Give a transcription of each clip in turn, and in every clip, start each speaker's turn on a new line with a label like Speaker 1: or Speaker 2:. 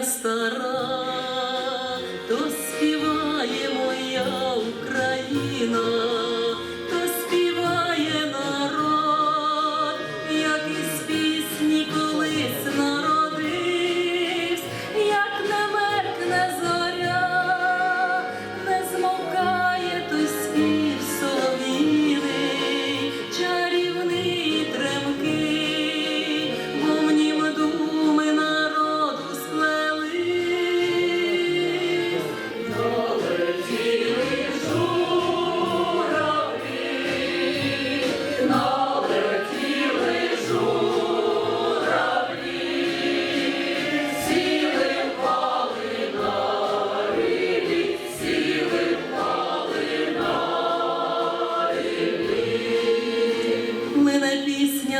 Speaker 1: место.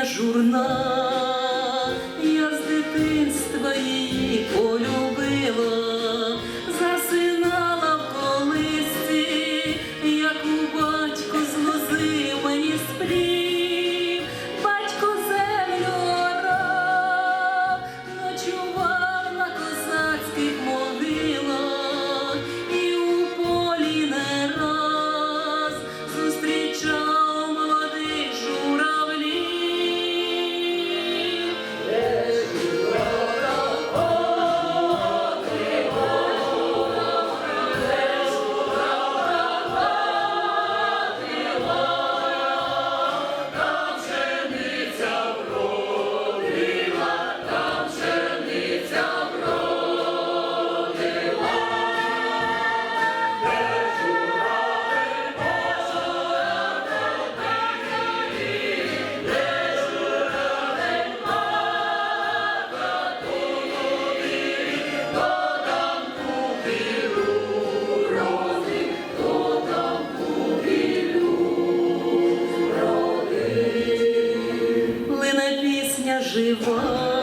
Speaker 1: Пісня жива.